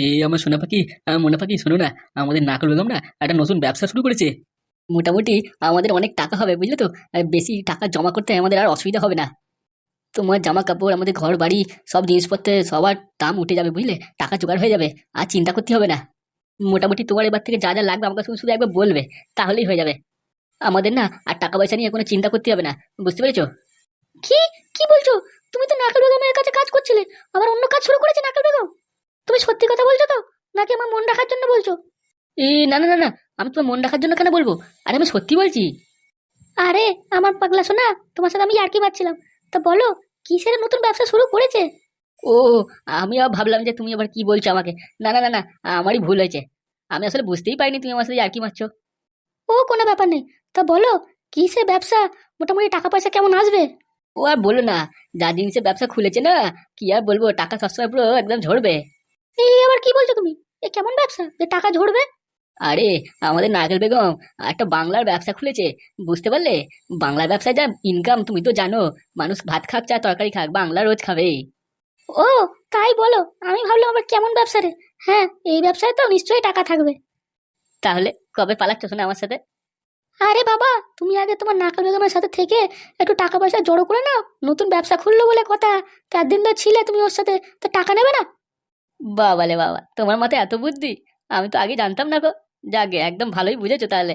এই আমার সোনা পাখি মোনা পাখি, শোনো না, আমাদের নাকল বেগম না একটা নতুন ব্যবসা শুরু করেছে। মোটামুটি আমাদের অনেক টাকা হবে, বুঝলে তো? বেশি টাকা জমা করতে আমাদের আর অসুবিধা হবে না। তোমার জামা কাপড় আমাদের ঘর বাড়ি সব জিনিসপত্রের সবার দাম উঠে যাবে, বুঝলে? টাকা জোগাড় হয়ে যাবে, আর চিন্তা করতে হবে না। মোটামুটি তোমার এবার থেকে যা যা লাগবে আমাকে শুধু শুধু একবার বলবে, তাহলেই হয়ে যাবে। আমাদের না আর টাকা পয়সা নিয়ে কোনো চিন্তা করতে হবে না, বুঝতে পেরেছ? কি? কি বলছো? তুমি তো নাকাল বেগমের কাছে কাজ করছিলে, আবার অন্য কাজ শুরু করেছে নাকাল বেগম? তুমি সত্যি কথা বলছো তো? নাকি আমার মন রাখার জন্য বলছো? এ না না না না আমি তোমার মন রাখার জন্য কেন বলব? আরে আমি সত্যি বলছি। আরে আমার পাগলা শোনা তোমার সাথে আমি ইয়ার্কি পাচ্ছিলাম তা বলো কিসের নতুন ব্যবসা শুরু করেছে? ও আমি আবার ভাবলাম যে তুমি আবার কি বলছো আমাকে। না না না না আমারই ভুল হয়েছে। আমি আসলে বুঝতেই পারিনি তুমি আমার সাথে ইয়ার্কি মারছো। ও কোনো ব্যাপার নেই। তা বলো কিসের ব্যবসা? মোটামুটি টাকা পয়সা কেমন আসবে? ও আর বলো না যা জিনিসের ব্যবসা খুলেছে না কি আর বলব টাকা সবসময় পুরো একদম ঝরবে। এই আবার কি বলছো তুমি? এ কেমন ব্যবসা? যে টাকা ঝরবে? আরে আমাদের নাগেল বেগম একটা বাংলার ব্যবসা খুলেছে। বুঝতে পারলে? বাংলার ব্যবসায় যা ইনকাম তুমি তো জানো মানুষ ভাত খাক চা তরকারি খাক বাংলা রোজ খাবে। ও তাই বলো আমি ভাবলাম আবার কেমন ব্যবসা রে? হ্যাঁ এই ব্যবসায় তো নিশ্চয়ই টাকা থাকবে। তাহলে কবে পালাচ্ছ শোনা আমার সাথে? আরে বাবা তুমি আগে তোমার নাকাল বেগমের সাথে থেকে একটু টাকা পয়সা জড়ো করে নাও। নতুন ব্যবসা খুললো বলে কথা। চার দিন তো ছিলে তুমি ওর সাথে তো টাকা নেবে না? বাবালে বাবা, তোমার মাথায় এত বুদ্ধি? আমি তো আগে জানতাম না গো। যাকে একদম ভালোই বুঝেছ তাহলে।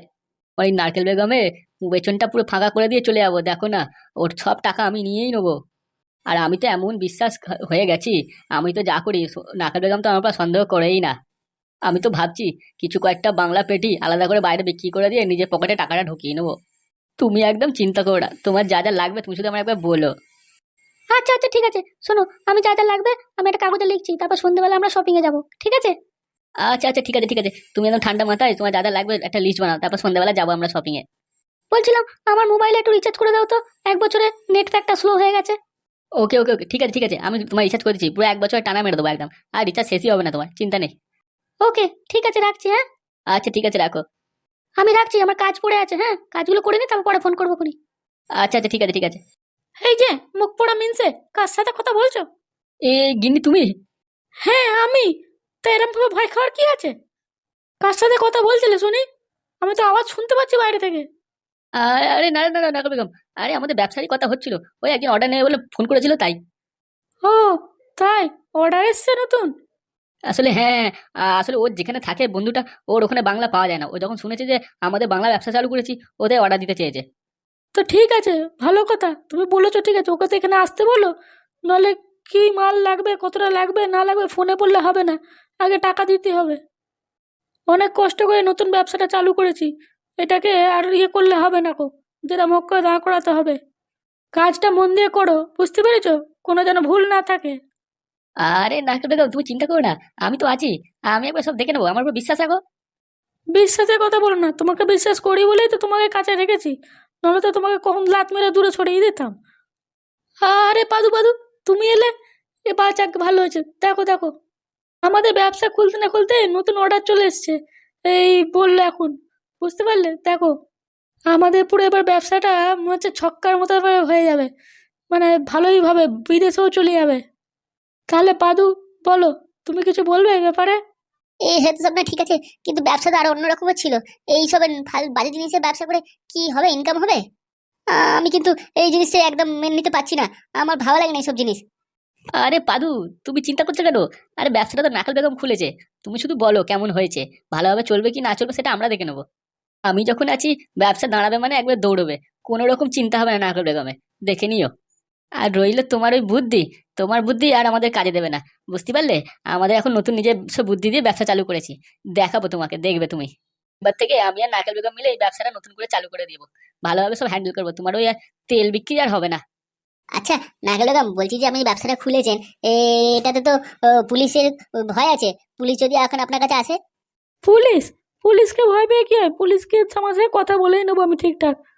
ওই নারকেল বেগমে বেচনটা পুরো ফাঁকা করে দিয়ে চলে যাব, দেখো না, ওর সব টাকা আমি নিয়েই নেব। আর আমি তো এমন বিশ্বাস হয়ে গেছি, আমি তো যা করি নারকেল বেগম তো আমার উপর সন্দেহ করেই না। আমি তো ভাবছি, কিছু কয়েকটা বাংলা পেটি আলাদা করে বাইরে বিক্রি করে দিয়ে নিজের পকেটে টাকাটা ঢুকিয়ে নেব। তুমি একদম চিন্তা করো না, তোমার যা যা লাগবে তুমি শুধু আমার একবার বলো। আচ্ছা আচ্ছা ঠিক আছে। শোনো আমি যা যা লাগবে আমি একটা কাগজে লিখছি তারপর সন্ধ্যেবেলা আমরা শপিংয়ে যাব ঠিক আছে? আচ্ছা আচ্ছা ঠিক আছে ঠিক আছে। তুমি একদম ঠান্ডা মাথায় তোমার যা যা লাগবে একটা লিস্ট বানাও তারপর সন্ধ্যাবেলা যাব আমরা শপিংয়ে বলছিলাম আমার মোবাইলে একটু রিচার্জ করে দাও তো এক বছরে নেট প্যাকটা স্লো হয়ে গেছে। ওকে ওকে ওকে ঠিক আছে ঠিক আছে আমি তোমার রিচার্জ করে দিচ্ছি পুরো এক বছর টানা মেরে দেবো একদম। আর রিচার্জ শেষই হবে না তোমার চিন্তা নেই। ওকে ঠিক আছে রাখছি হ্যাঁ? আচ্ছা ঠিক আছে রাখো। আমি রাখছি আমার কাজ পড়ে আছে হ্যাঁ? কাজগুলো করে নি তারপর পরে ফোন করব খুনি। আচ্ছা আচ্ছা ঠিক আছে ঠিক আছে। এই যে মুখ পোড়া মিনসে কার সাথে কথা বলছো? এ গিন্নি তুমি? হ্যাঁ আমি। তা এরম ভাবে ভয় খাওয়ার কি আছে? কার সাথে কথা বলছিলে শুনি? আমি তো আওয়াজ শুনতে পাচ্ছি বাইরে থেকে। আ- আরে না না না না বেগম। আরে আমাদের ব্যবসারই কথা হচ্ছিল। ওই একদিন অর্ডার নেবে বলে ফোন করেছিল তাই। ও তাই? অর্ডার এসছে নতুন? আসলে হ্যাঁ আসলে ওর যেখানে থাকে বন্ধুটা ওর ওখানে বাংলা পাওয়া যায় না। ও যখন শুনেছে যে আমাদের বাংলা ব্যবসা চালু করেছি ওদের অর্ডার দিতে চেয়েছে। তো ঠিক আছে ভালো কথা। তুমি বলেছ ঠিক আছে ওকে তো এখানে আসতে বলো। নাহলে কি মাল লাগবে কতটা লাগবে না লাগবে ফোনে বললে হবে না। আগে টাকা দিতে হবে। অনেক কষ্ট করে নতুন ব্যবসাটা চালু করেছি। এটাকে আর ইয়ে করলে হবে না কো যেরকম হোক করে দাঁড় করাতে হবে। কাজটা মন দিয়ে করো বুঝতে পেরেছ? কোনো যেন ভুল না থাকে। আরে না তুমি চিন্তা করো না। আমি তো আছি। আমি একবার সব দেখে নেব। আমার উপর বিশ্বাস রাখো। বিশ্বাসের কথা বলো না। তোমাকে বিশ্বাস করি বলেই তো তোমাকে কাছে রেখেছি। নাহলে তো তোমাকে কখন লাত মেরে দূরে ছড়িয়ে দিতাম। আরে পাদু পাদু, তুমি এলে? এ বাচ্চা ভালো হয়েছে। দেখো দেখো। আমাদের ব্যবসা খুলতে না খুলতে নতুন অর্ডার চলে এসছে। এই বলল এখন। বুঝতে পারলে? দেখো। আমাদের পুরো এবার ব্যবসাটা মনে হচ্ছে ছক্কার মতো হয়ে যাবে। মানে ভালোই ভাবে, বিদেশেও চলে যাবে। তাহলে পাদু, বলো, তুমি কিছু বলবে ব্যাপারে? এই হেড সব না ঠিক আছে, কিন্তু ব্যবসাটা আরও অন্যরকমের ছিল। এই ফাল, বাজে জিনিসের ব্যবসা করে কি হবে ইনকাম হবে? আমি কিন্তু এই জিনিসটা একদম মেনে নিতে পারছি না, আমার ভালো লাগে না এইসব জিনিস। আরে পাদু, তুমি চিন্তা করছ কেন? আরে ব্যবসাটা তো নাকাল বেগম খুলেছে, তুমি শুধু বলো কেমন হয়েছে, ভালোভাবে চলবে কি না চলবে সেটা আমরা দেখে নেব। আমি যখন আছি, ব্যবসা দাঁড়াবে মানে একবার দৌড়বে, কোনো রকম চিন্তা হবে না নাকাল বেগমে, দেখে নিও। আর রইল তোমার ওই বুদ্ধি। তোমার বুদ্ধি আর আমাদের কাজে দেবে না। বুঝতে পারলে? আমাদের এখন নতুন নিজস্ব বুদ্ধি দিয়ে ব্যবসা চালু করেছি। দেখাবো তোমাকে দেখবে তুমি। এবার থেকে আমি আর নাকাল বেগম মিলে এই ব্যবসাটা নতুন করে চালু করে দিব। ভালোভাবে সব হ্যান্ডেল করব। তোমার ওই আর তেল বিক্রি আর হবে না। আচ্ছা নাগালগাম বলছি যে আপনি ব্যবসাটা খুলেছেন এ- এটাতে তো পুলিশের ভয় আছে। পুলিশ যদি এখন আপনার কাছে আসে? পুলিশ? পুলিশকে ভয় পেয়ে কি হয়? পুলিশকে আমার সাথে কথা বলেই নেব আমি ঠিকঠাক।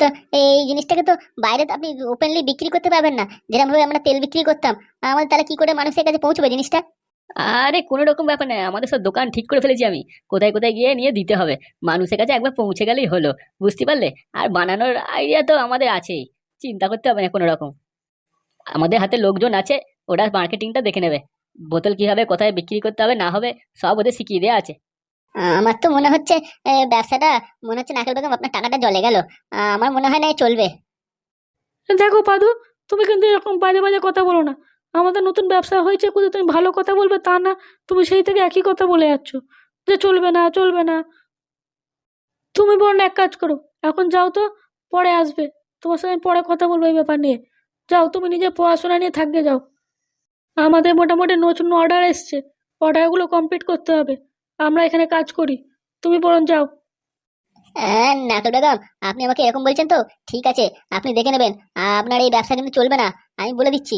তো এই জিনিসটাকে তো বাইরে তো আপনি ওপেনলি বিক্রি করতে পারবেন না। যেরকম ভাবে আমরা তেল বিক্রি করতাম, আমাদের তাহলে কি করে মানুষের কাছে পৌঁছবে জিনিসটা? আরে কোনো রকম ব্যাপার নয়, আমাদের সব দোকান ঠিক করে ফেলেছি আমি। কোথায় কোথায় গিয়ে নিয়ে দিতে হবে। মানুষের কাছে একবার পৌঁছে গেলেই হলো, বুঝতে পারলে? আর বানানোর আইডিয়া তো আমাদের আছেই, চিন্তা করতে হবে না কোনো রকম। আমাদের হাতে লোকজন আছে, ওরা মার্কেটিংটা দেখে নেবে। বোতল কি হবে কোথায় বিক্রি করতে হবে, না হবে, সব ওদের শিখিয়ে দেওয়া আছে। আমার তো মনে হচ্ছে ব্যবসাটা মনে হচ্ছে নাকেল বেগম আপনার টাকাটা জলে গেল। আমার মনে হয় না চলবে। দেখো পাদু, তুমি কিন্তু এরকম বাজে বাজে কথা বলো না। আমাদের নতুন ব্যবসা হয়েছে কোথাও তুমি ভালো কথা বলবে তা না, তুমি সেই থেকে একই কথা বলে যাচ্ছ, যে চলবে না চলবে না। তুমি বরং এক কাজ করো, এখন যাও তো, পরে আসবে। তোমার সঙ্গে পরে কথা বলব এই ব্যাপার নিয়ে। যাও, তুমি নিজে পড়াশোনা নিয়ে থাকবে, যাও। আমাদের মোটামুটি নতুন অর্ডার এসছে। অর্ডারগুলো কমপ্লিট করতে হবে। আমরা এখানে কাজ করি। তুমি বরং যাও। হ্যাঁ নাকেল বেগম আপনি আমাকে এরকম বলছেন তো? ঠিক আছে আপনি দেখে নেবেন। আপনার এই ব্যবসা কিন্তু চলবে না আমি বলে দিচ্ছি।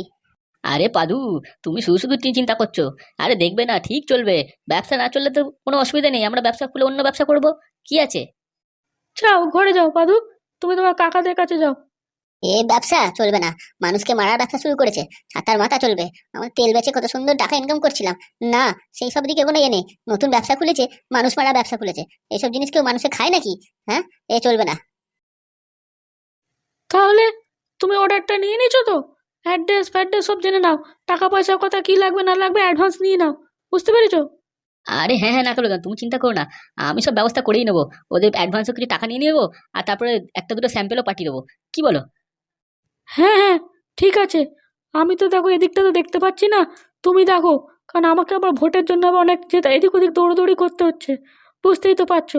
আরে পাদু তুমি শুধু শুধু চিন্তা করছ। আরে দেখবে না ঠিক চলবে। ব্যবসা না চললে তো কোনো অসুবিধা নেই আমরা ব্যবসা খুলে অন্য ব্যবসা করব। কি আছে? যাও ঘরে যাও পাদু। তুমি তোমার কাকাদের কাছে যাও। এ ব্যবসা চলবে না। মানুষকে মারার ব্যবসা শুরু করেছে। ছাতার মাথা চলবে। আমার তেল বেচে কত সুন্দর টাকা ইনকাম করছিলাম। না সেই সব দিকে কোনো ইয়ে নেই। নতুন ব্যবসা খুলেছে মানুষ মারা ব্যবসা খুলেছে। এইসব জিনিস কেউ মানুষে খায় নাকি? হ্যাঁ? এ চলবে না। তাহলে তুমি অর্ডারটা নিয়ে নিয়েছো তো? অ্যাড্রেস ফ্যাড্রেস সব জেনে নাও। টাকা পয়সার কথা কি লাগবে না লাগবে অ্যাডভান্স নিয়ে নাও। বুঝতে পেরেছ? আরে হ্যাঁ হ্যাঁ না করো তুমি চিন্তা করো না। আমি সব ব্যবস্থা করেই নেব। ওদের অ্যাডভান্সও কিছু টাকা নিয়ে নেব আর তারপরে একটা দুটো স্যাম্পেলও পাঠিয়ে দেবো। কি বলো? হ্যাঁ হ্যাঁ ঠিক আছে। আমি তো দেখো এদিকটা তো দেখতে পাচ্ছি না। তুমি দেখো, কারণ আমাকে আবার ভোটের জন্য আবার অনেক যেটা এদিক ওদিক দৌড়দৌড়ি করতে হচ্ছে। বুঝতেই তো পারছ।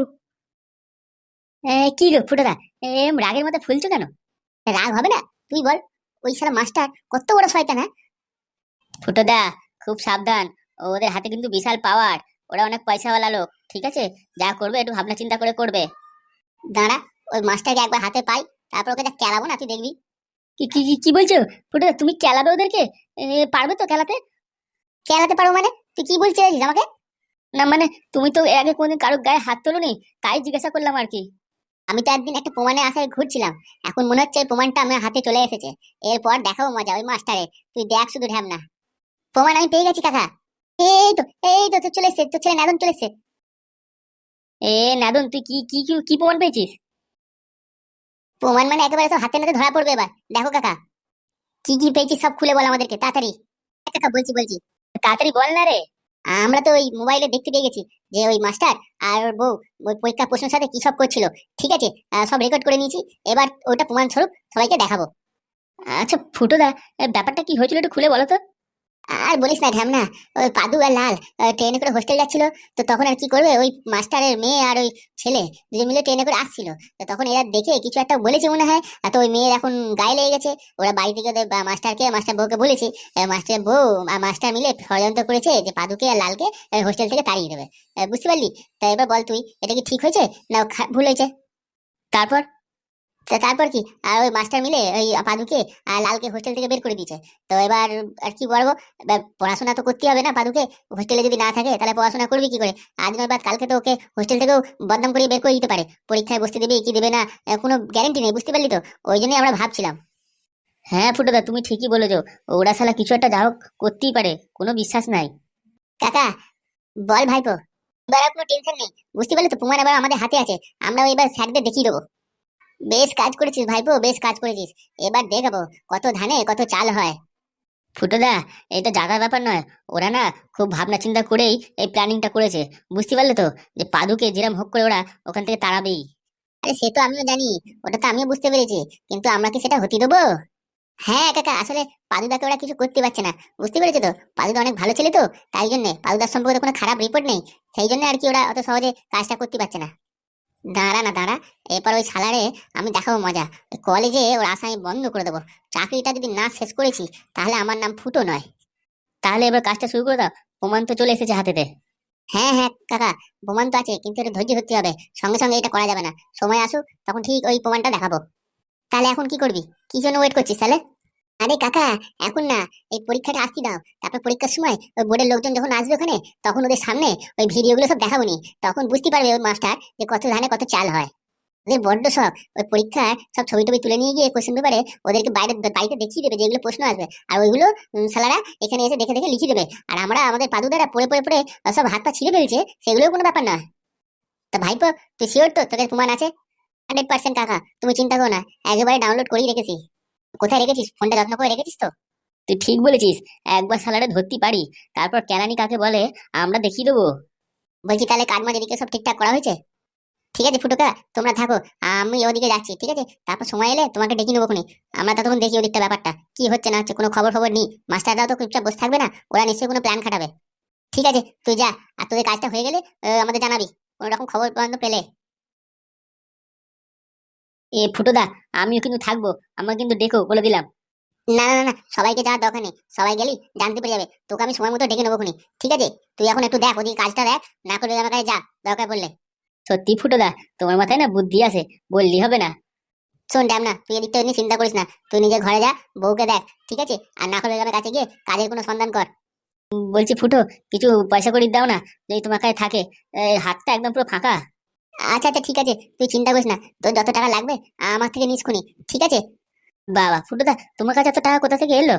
কি গো ফুটোদা এম রাগের মতো ফুলছো কেন? রাগ হবে না? তুই বল, ওই সারা মাস্টার কত বড় শয়তান হ্যাঁ? ফুটোদা খুব সাবধান। ওদের হাতে কিন্তু বিশাল পাওয়ার ওরা অনেক পয়সাওয়ালা লোক, ঠিক আছে? যা করবে, একটু ভাবনা চিন্তা করে করবে। দাঁড়া, ওই মাস্টারকে একবার হাতে পাই, তারপর ওকে যা খেলাবো না, তুই দেখবি। কি কি, কি- বলছো? ফুটোদা তুমি খেলাবে ওদেরকে? পারবে তো খেলাতে? খেলাতে পারো মানে? তুই কি চাইছিস আমাকে? না মানে তুমি তো এর আগে কোনদিন কারোর গায়ে হাত তোলোনি, তাই জিজ্ঞাসা করলাম আর কি। আমি তো একদিন একটা প্রমাণের আশায় ঘুরছিলাম। এখন মনে হচ্ছে প্রমাণটা আমার হাতে চলে এসেছে। এরপর দেখাবো মজা ওই মাস্টারে। তুই দেখ শুধু ঢ্যাম না। প্রমাণ আমি পেয়ে গেছি, কাকা। এই তো এই তো, তোর চলে এসছে, তোর ছেলে নাদন চলে এসছে। এ, নাদন, তুই কি কি কি প্রমাণ পেয়েছিস? প্রমাণ মানে একেবারে তো হাতে নাতে ধরা পড়বে এবার। দেখো কাকা, কি কি পেয়েছিস সব খুলে বল আমাদেরকে, তাড়াতাড়ি। কাকা, বলছি বলছি। তাড়াতাড়ি বল না রে। আমরা তো ওই মোবাইলে দেখতে পেয়ে গেছি, যে ওই মাস্টার আর ওর বউ, ওই পরীক্ষা প্রশ্নের সাথে কি সব করছিল। ঠিক আছে সব রেকর্ড করে নিয়েছি, এবার ওটা প্রমাণ স্বরূপ সবাইকে দেখাবো। আচ্ছা ফুটোদা ব্যাপারটা কি হয়েছিল একটু খুলে বলো তো। আর বলিস না ঢ্যামনা, ওই পাদু আর লাল ট্রেনে করে হোস্টেল যাচ্ছিল, তো তখন আর কি করবে? ওই মাস্টারের মেয়ে আর ওই ছেলে দুজন মিলে ট্রেনে করে আসছিল। তো তখন এরা দেখে কিছু একটা বলেছে মনে হয়, আর তো ওই মেয়ের এখন গায়ে লেগে গেছে। ওরা বাড়ি থেকে ওদের মাস্টারকে মাস্টার বউকে বলেছে মাস্টার বউ আর মাস্টার মিলে ষড়যন্ত্র করেছে যে পাদুকে আর লালকে হোস্টেল থেকে তাড়িয়ে দেবে। বুঝতে পারলি? তা এবার বল তুই, এটা কি ঠিক হয়েছে? না ভুল হয়েছে। তারপর? তারপর কি? আর ওই মাস্টার মিলে ওই পাদুকে আর লালকে হোস্টেল থেকে বের করে দিয়েছে। তো এবার আর কি বলব? পড়াশোনা তো করতে হবে না পাদুকে। হোস্টেলে যদি না থাকে, তাহলে পড়াশোনা করবি কি করে? আজ নয় বাদ, কালকে তো ওকে হোস্টেল থেকেও বদনাম করে বের করে দিতে পারে। পরীক্ষায় বসতে দেবে, কি দেবে না কোনো গ্যারেন্টি নেই, বুঝতে পারলি তো? ওই জন্যই আমরা ভাবছিলাম। হ্যাঁ ফুটোদা তুমি ঠিকই বলেছ। ওরা শালা কিছু একটা যা হোক করতেই পারে, কোনো বিশ্বাস নাই। কাকা, বল ভাইপো। এবার কোনো টেনশন নেই। বুঝতে পারলি তো প্রমাণ এবার আমাদের হাতে আছে। আমরা এবার স্যারদের দেখিয়ে দেবো। বেশ কাজ করেছিস ভাইপো, বেশ কাজ করেছিস। এবার দেখাবো কত ধানে, কত চাল হয়। ফুটোদা, এটা জাগার ব্যাপার নয়। ওরা না খুব ভাবনা চিন্তা করেই এই প্ল্যানিংটা করেছে। বুঝতে পারলে তো যে পাদুকে যেরম হোক করে ওরা ওখান থেকে তাড়াবেই। আরে সে তো আমিও জানি, ওটা তো আমিও বুঝতে পেরেছি। কিন্তু আমরা কি সেটা হতে দেবো? হ্যাঁ কাকা, আসলে পাদুদাকে ওরা কিছু করতে পারছে না। বুঝতে পেরেছ তো? পাদুদা অনেক ভালো ছেলে তো, তাই জন্য পাদুদার সম্পর্কে কোনো খারাপ রিপোর্ট নেই। সেই জন্য আর কি ওরা অত সহজে কাজটা করতে পারছে না। দাঁড়া না, দাঁড়া। এরপর ওই সালারে আমি দেখাবো মজা। কলেজে ওর আশা আমি বন্ধ করে দেবো। চাকরিটা যদি না শেষ করেছি, তাহলে আমার নাম ফুটো নয়। তাহলে এবার কাজটা শুরু করে দাও। প্রমাণ তো চলে এসেছে হাতেতে হ্যাঁ হ্যাঁ কাকা, প্রমাণ তো আছে, কিন্তু এটা ধৈর্য ধরতে হবে। সঙ্গে সঙ্গে এটা করা যাবে না। সময় আসুক, তখন ঠিক ওই প্রমাণটা দেখাবো। তাহলে এখন কি করবি? কি জন্য ওয়েট করছিস তাহলে? আরে কাকা, এখন না, এই পরীক্ষাটা আসতে দাও। তারপর পরীক্ষার সময় ওই বোর্ডের লোকজন যখন আসবে ওখানে, তখন ওদের সামনে ওই ভিডিওগুলো সব দেখাবো নি। তখন বুঝতে পারবে ওই মাস্টার যে কত ধানে কত চাল হয়। ওদের বড্ড সব ওই পরীক্ষায় সব ছবি টবি তুলে নিয়ে গিয়ে কোশ্চেন পেপারে ওদেরকে বাইরে বাড়িতে দেখিয়ে দেবে যেগুলো প্রশ্ন আসবে। আর ওইগুলো শালারা এখানে এসে দেখে দেখে লিখে দেবে। আর আমরা, আমাদের পাদুদারা পড়ে পড়ে পড়ে সব হাত পা ছিঁড়ে ফেলছে, সেগুলোও কোনো ব্যাপার না তা ভাইপো, তুই শিওর তো তোদের প্রমাণ আছে? হান্ড্রেড পার্সেন্ট কাকা, তুমি চিন্তা করো না, একেবারে ডাউনলোড করেই রেখেছি। কোথায় রেখেছিস? ফোনটা যত্ন করে রেখেছিস তো? তুই ঠিক বলেছিস, একবার সালারে ধরতে পারি। তারপর কেলানি কাকে বলে, আমরা দেখিয়ে দেবো। বলছি, তাহলে কাঠমার এদিকে সব ঠিকঠাক করা হয়েছে? ঠিক আছে, ফুটোকা, তোমরা থাকো, আমি ওদিকে যাচ্ছি, ঠিক আছে? তারপর সময় এলে তোমাকে ডেকে নেব খুনি আমরা ততক্ষণ দেখি ওদিকটা ব্যাপারটা। কি হচ্ছে, না হচ্ছে, কোনো খবর খবর নেই। মাস্টাররাও তো, চুপচাপ বসে থাকবে না, ওরা নিশ্চয়ই কোনো প্ল্যান খাটাবে। ঠিক আছে, তুই যা, আর তোদের কাজটা হয়ে গেলে আমাদের জানাবি। কোনো রকম খবর পর্যন্ত পেলে। এ ফুটোদা আমিও কিন্তু থাকব। আমার কিন্তু ডেকো বলে দিলাম। না না না, সবাইকে যাওয়ার দরকার নেই। সবাই গেলি জানতে পেরে যাবে। তোকে আমি সময় মতো ডেকে নেব খুনি ঠিক আছে? তুই এখন একটু দেখ ওদিকে কাজটা দেখ না করলে আমার কাছে যা দরকার পড়লে। সত্যি ফুটোদা তোমার মাথায় না বুদ্ধি আছে বললি হবে না। শোন ড্যাম না তুই এদিকটা নিয়ে চিন্তা করিস না। তুই নিজের ঘরে যা বউকে দেখ ঠিক আছে? আর না করলে আমার কাছে গিয়ে কাজের কোনো সন্ধান কর। বলছি ফুটো কিছু পয়সা করি দাও না যদি তোমার কাছে থাকে। হাতটা একদম পুরো ফাঁকা। আচ্ছা আচ্ছা ঠিক আছে। তুই চিন্তা করিস না। তোর যত টাকা লাগবে, আমার থেকে নিস খুনি, ঠিক আছে? বাবা, ফুটোদা, তোমার কাছে এত টাকা কোথা থেকে এলো?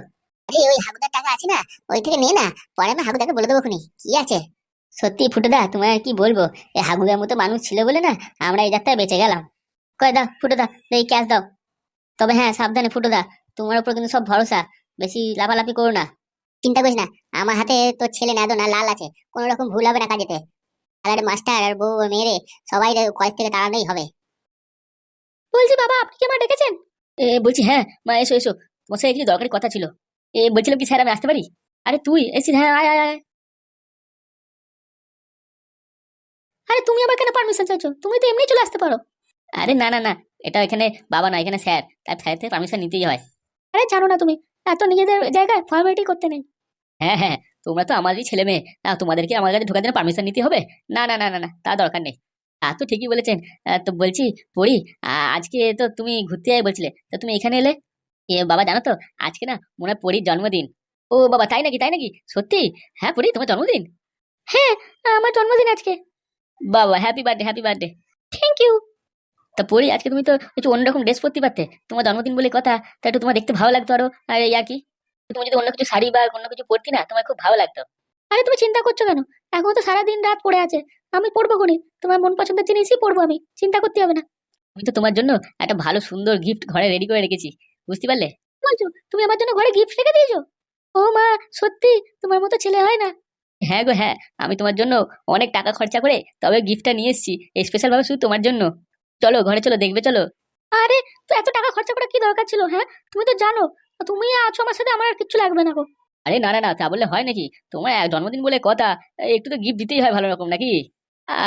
আরে ওই হাগুদার টাকা আছে না, ওই থেকে নে না, পরে আমি হাগুদাকে বলে দেবো খুনি, কি আছে? সত্যি ফুটোদা তোমার আর কি বলব? এই হাগুদার মতো মানুষ ছিল বলে না, আমরা এই যাত্রায় বেঁচে গেলাম। কয় দাও, ফুটোদা, এই ক্যাশ দাও। তবে হ্যাঁ সাবধানে ফুটোদা, তোমার উপর কিন্তু সব ভরসা, বেশি লাফালাফি করো না। চিন্তা করিস না, আমার হাতে তোর ছেলে না না, লাল আছে, কোনো রকম ভুল হবে না কাজেতে। আর মাস্টার আর বউ মেয়েরে, সবাই কলেজ থেকে তাড়ানোই হবে। বলছি বাবা, আপনি কি আমার ডেকেছেন? এ, বলছি হ্যাঁ মা, এসো এসো। তোমার সাথে কিছু দরকারি কথা ছিল। এ, বলছিলাম কি স্যার আমি আসতে পারি? আরে তুই এসিস হ্যাঁ আয় আয় আয়। আরে তুমি আবার কেন পারমিশন চাইছো? তুমি তো এমনি চলে আসতে পারো। আরে না না না, এটা এখানে বাবা না, এখানে স্যার। তার স্যার থেকে পারমিশন নিতেই হয়। আরে জানো না তুমি, এত নিজেদের জায়গায় ফর্মালিটি করতে নেই। হ্যাঁ হ্যাঁ তোমরা তো আমারই ছেলে মেয়ে। তা তোমাদেরকে আমার কাছে ঢোকার জন্য পারমিশন নিতে হবে? না না না না না, তা দরকার নেই। তা তো ঠিকই বলেছেন। তো বলছি পড়ি আজকে তো তুমি ঘুরতে যাই বলছিলে, তো তুমি এখানে এলে? এ, বাবা, জানো তো, আজকে না মনে হয় পরির জন্মদিন। ও, বাবা, তাই নাকি তাই নাকি? সত্যি? হ্যাঁ পরি, তোমার জন্মদিন? হ্যাঁ আমার জন্মদিন আজকে। বাবা happy birthday happy birthday thank you তা পরি, আজকে তুমি তো একটু অন্যরকম ড্রেস পরতে পারতে। তোমার জন্মদিন বলে কথা, তা একটু তোমার দেখতে ভালো লাগতো আরও। আর এই আর কি? তুমি যদি অন্য কিছু শাড়ি বা অন্য কিছু পরতি না তোমার খুব ভালো লাগতো। আরে তুমি চিন্তা করছ কেন? এখন তো সারাদিন রাত পড়ে আছে, আমি পড়ব কোনি? তোমার মন পছন্দের জিনিসই পড়ব আমি, চিন্তা করতে হবে না। আমি তো তোমার জন্য একটা ভালো সুন্দর গিফট ঘরে রেডি করে রেখেছি, বুঝতে পারলে? বলছো? তুমি আমার জন্য ঘরে গিফট রেখে দিয়েছ? ও মা, সত্যি? তোমার মতো ছেলে হয় না? হ্যাঁ গো হ্যাঁ আমি তোমার জন্য অনেক টাকা খরচা করে তবে গিফটটা নিয়ে এসেছি স্পেশাল ভাবে শুধু তোমার জন্য। চলো, ঘরে চলো, দেখবে, চলো। আরে, তো এত টাকা খরচা করা কি দরকার ছিল হ্যাঁ? তুমি তো জানো তুমি আছো আমার সাথে, আমার কিচ্ছু লাগবে না গো। আরে না না না, তা বললে হয় নাকি? তোমার এক জন্মদিন বলে কথা একটু তো গিফট দিতেই হয় ভালো রকম নাকি?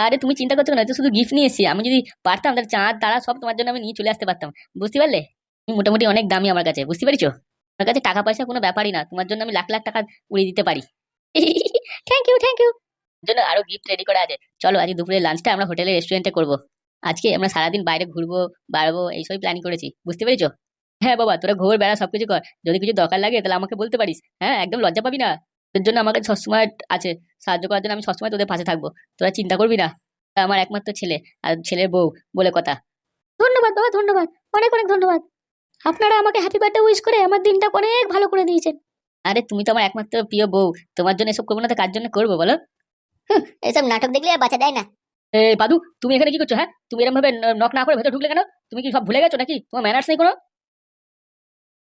আরে তুমি চিন্তা করছ না শুধু গিফট নিয়ে এসেছি, আমি যদি পারতাম, তাহলে চাঁদ, তারা সব তোমার জন্য আমি নিয়ে চলে আসতে পারতাম। বুঝতে পারলে? মোটামুটি অনেক দামি আমার কাছে, বুঝতে পারছ? আমার কাছে টাকা পয়সা কোনো ব্যাপারই না, তোমার জন্য আমি লাখ লাখ টাকা উড়িয়ে দিতে পারি। থ্যাংক ইউ থ্যাংক ইউ জন্য আরও গিফট রেডি করা আছে। চলো, আজকে দুপুরে লাঞ্চটা আমরা হোটেলে রেস্টুরেন্টে করব। আজকে আমরা সারাদিন বাইরে ঘুরবো, বাড়বো, এইসবই প্ল্যানিং করেছি, বুঝতে পেরেছ? হ্যাঁ বাবা তোরা ঘোর বেড়া সবকিছু কর। যদি কিছু দরকার লাগে তাহলে আমাকে বলতে পারিস। হ্যাঁ একদম লজ্জা পাবি না? তোর জন্য আমাকে সবসময় আছে। সাহায্য করার জন্য আমি সবসময় তোদের পাশে থাকব। তোরা চিন্তা করবি না। আমার একমাত্র ছেলে আর ছেলের বউ বলে কথা। ধন্যবাদ বাবা ধন্যবাদ। অনেক অনেক ধন্যবাদ। আপনারা আমাকে হ্যাপি বার্থডে উইশ করে আমার দিনটা অনেক ভালো করে দিয়েছেন। আরে তুমি তো আমার একমাত্র প্রিয় বউ। তোমার জন্য এসব করব না তো কার জন্য করব বলো? এসব নাটক দেখলে আর বাঁচা দেয় না। এ পাদু তুমি এখানে কি করছ হ্যাঁ? তুমি এরকম ভাবে নক না করে ভেতরে ঢুকলে কেন? তুমি কি সব ভুলে গেছো নাকি? তোমার ম্যানার্স নেই কোনো?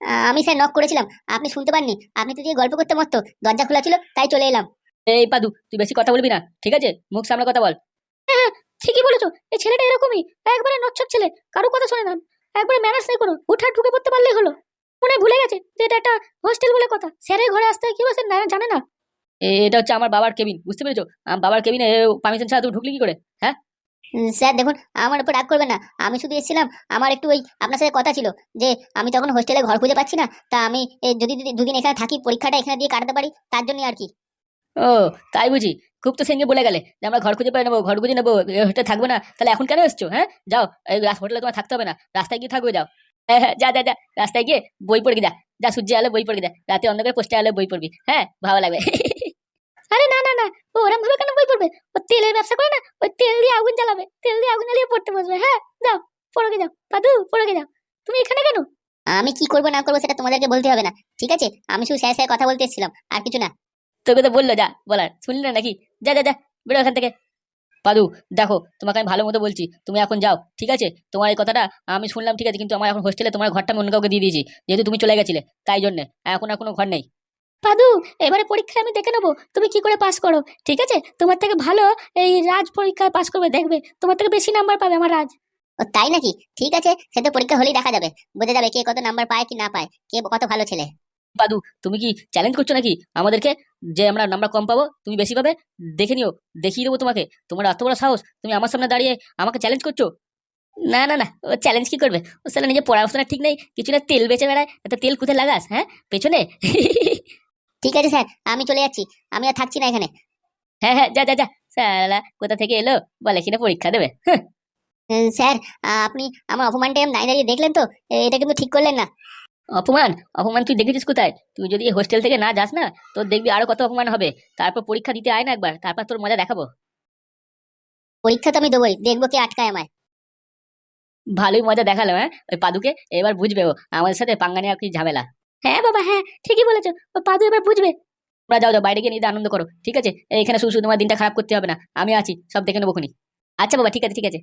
আমি স্যার নক করেছিলাম। আপনি শুনতে পাননি? আপনি তো দিয়ে গল্প করতে মতো দরজা খোলা ছিল তাই চলে এলাম। এই পাদু তুই বেশি কথা বলবি না ঠিক আছে? মুখ সামনে কথা বল। হ্যাঁ ঠিকই বলেছ। এই ছেলেটা এরকমই একবারে নচ্ছর ছেলে কারও কথা শোনে না। একবারে ম্যানার্স নেই কোনো হুটহাট ঢুকে পড়তে পারলেই হলো। মনে হয় ভুলে গেছে যে এটা একটা হোস্টেল বলে কথা। স্যারের ঘরে আসতে কি বলছে না জানে না। এ- এটা হচ্ছে আমার বাবার কেবিন বুঝতে পেরেছ? বাবার কেবিনে পারমিশন ছাড়া তুমি ঢুকলি কি করে? হ্যাঁ? স্যার দেখুন আমার উপর রাগ করবেন না। আমি শুধু এসেছিলাম আমার একটু ওই আপনার সাথে কথা ছিল যে আমি তখন হোস্টেলে ঘর খুঁজে পাচ্ছি না তা আমি যদি দুদিন এখানে থাকি পরীক্ষাটা এখানে দিয়ে কাটাতে পারি তার জন্য আর কি। ও তাই বুঝি। খুব তো সঙ্গে বলে গেলে যে আমরা ঘর খুঁজে পেয়ে নেব ঘর খুঁজে নেব হোটেলে থাকব না তাহলে এখন কেন এসছো হ্যাঁ? যাও এই হোটেলে তোমার থাকতে হবে না রাস্তায় গিয়ে থাকবে যাও। হ্যাঁ হ্যাঁ যা যা যা রাস্তায় গিয়ে বই পড়ে যা যা সূর্য আলো বই পড়ে যা রাতে অন্ধকারে পোস্টে আলো বই পড়বি হ্যাঁ ভালো লাগবে। আরে না না না ও ওরম ভাবে কেন বই পড়বে? ও তেলের ব্যবসা করে না? ওই তেল দিয়ে আগুন জ্বালাবে। তেল দিয়ে আগুন জ্বালিয়ে পড়তে বসবে। হ্যাঁ যাও পড়ে গে যাও। পাদু পড়ে গে যাও। তুমি এখানে কেন? আমি কি করব না করব সেটা তোমাদেরকে বলতে হবে না। ঠিক আছে? আমি শুধু স্যার স্যার কথা বলতে এসেছিলাম আর কিছু না। তোকে তো বলল যা বলার। শুনলি না নাকি? যা যা যা বেরো এখান থেকে। পাদু দেখো তোমাকে আমি ভালো মতো বলছি। তুমি এখন যাও ঠিক আছে? তোমার এই কথাটা আমি শুনলাম ঠিক আছে? কিন্তু আমার এখন হোস্টেলে তোমার ঘরটা আমি অন্য কাউকে দিয়ে দিয়েছি। যেহেতু তুমি চলে গেছিলে তাই জন্য। এখন আর কোনো ঘর নেই। পাদু এবারে পরীক্ষায় আমি দেখে নেব তুমি কি করে পাস করো? ঠিক আছে? তোমার থেকে ভালো এই রাজ পরীক্ষায় পাস করবে দেখবে। তোমার থেকে বেশি নাম্বার পাবে আমার রাজ। ও তাই নাকি? ঠিক আছে সে তো পরীক্ষা হলেই দেখা যাবে। বোঝা যাবে কে কত নাম্বার পায় কি না পায় কে কত ভালো ছেলে। পাদু তুমি কি চ্যালেঞ্জ করছ নাকি? আমাদেরকে যে আমরা নাম্বার কম পাবো তুমি বেশি পাবে? দেখে নিও দেখিয়ে দেবো তোমাকে। তোমার এত বড় সাহস তুমি আমার সামনে দাঁড়িয়ে আমাকে চ্যালেঞ্জ করছ? না না না ও চ্যালেঞ্জ কি করবে? ও সালা নিজে পড়াশোনা ঠিক নেই কিছু না তেল বেচে বেড়ায় তেল কোথায় লাগাস হ্যাঁ? পেছনে? ঠিক আছে স্যার আমি চলে যাচ্ছি। আমি আর থাকছি না এখানে। হ্যাঁ হ্যাঁ যা যা যা। সালা কোথা থেকে এলো? বলে কিনা পরীক্ষা দেবে। স্যার আপনি আমার অপমানটা এরম দাঁড়িয়ে দাঁড়িয়ে দেখলেন তো? এটা কিন্তু ঠিক করলেন না। অপমান? অপমান তুই দেখেছিস কোথায়? তুই যদি হোস্টেল থেকে না যাস না তোর দেখবি আরও কত অপমান হবে। তারপর পরীক্ষা দিতে আয় না একবার তারপর তোর মজা দেখাবো। পরীক্ষা তো আমি দেবোই দেখব কে আটকায় আমায়। ভালোই মজা দেখাল হ্যাঁ? ওই পাদুকে এবার বুঝবে ও আমাদের সাথে পাঙ্গা নেওয়া কি ঝামেলা। হ্যাঁ বাবা হ্যাঁ ঠিকই বলেছ। পাদু এবার বুঝবে। তোমরা যাও যাও, বাইরে গিয়ে নিজে আনন্দ করো। ঠিক আছে? এখানে শুধু শুধু তোমার দিনটা খারাপ করতে হবে না। আমি আছি, সব দেখে নেব খুনি আচ্ছা বাবা, ঠিক আছে ঠিক আছে।